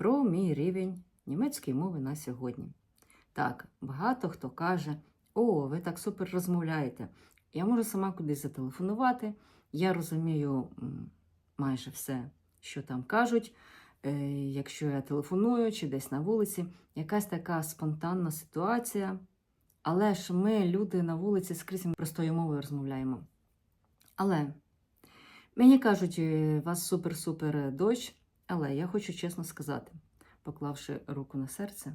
про мій рівень німецької мови на сьогодні. Так, багато хто каже: О, ви так супер розмовляєте. Я можу сама кудись зателефонувати. Я розумію майже все, що там кажуть. Е, Якщо я телефоную чи десь на вулиці, якась така спонтанна ситуація. Але ж ми, люди на вулиці, скрізь простою мовою розмовляємо. Але мені кажуть, «Е, у вас супер-супер дощ, але я хочу чесно сказати, поклавши руку на серце,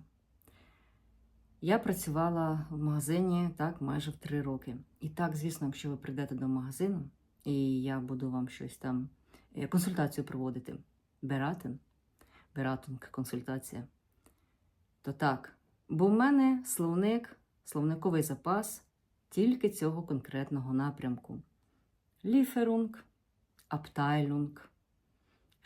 я працювала в магазині так майже в три роки. І так, звісно, якщо ви прийдете до магазину, і я буду вам щось там е, консультацію проводити, бератин, бератунг, консультація, то так. Бо в мене словник, словниковий запас тільки цього конкретного напрямку. Ліферунг, Abteilung,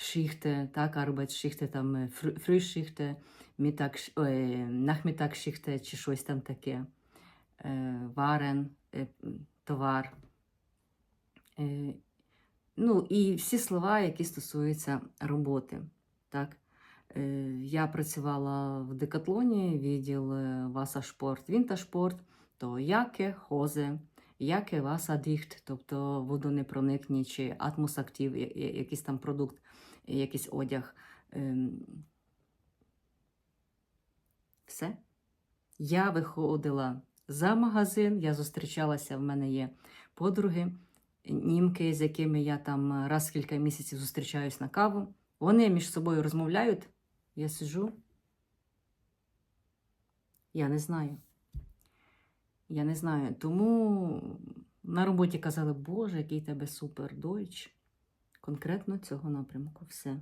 Schichte, так, Arbeitsschichte, там Frü- Frühschichte, Mittag, е, Nachmittagsschichte чи щось там таке. Варен, товар. Ну, і всі слова, які стосуються роботи. Так? Я працювала в декатлоні, відділ е, Васашпорт, Вінташпорт, то яке хозе, яке васадіхт, тобто водонепроникні чи атмосактив, якийсь там продукт, якийсь одяг. Ем, Все. Я виходила за магазин, я зустрічалася, в мене є подруги, німки, з якими я там раз в кілька місяців зустрічаюсь на каву. Вони між собою розмовляють. Я сиджу. Я не знаю. Я не знаю. Тому на роботі казали, Боже, який тебе супер дойч. Конкретно цього напрямку. Все.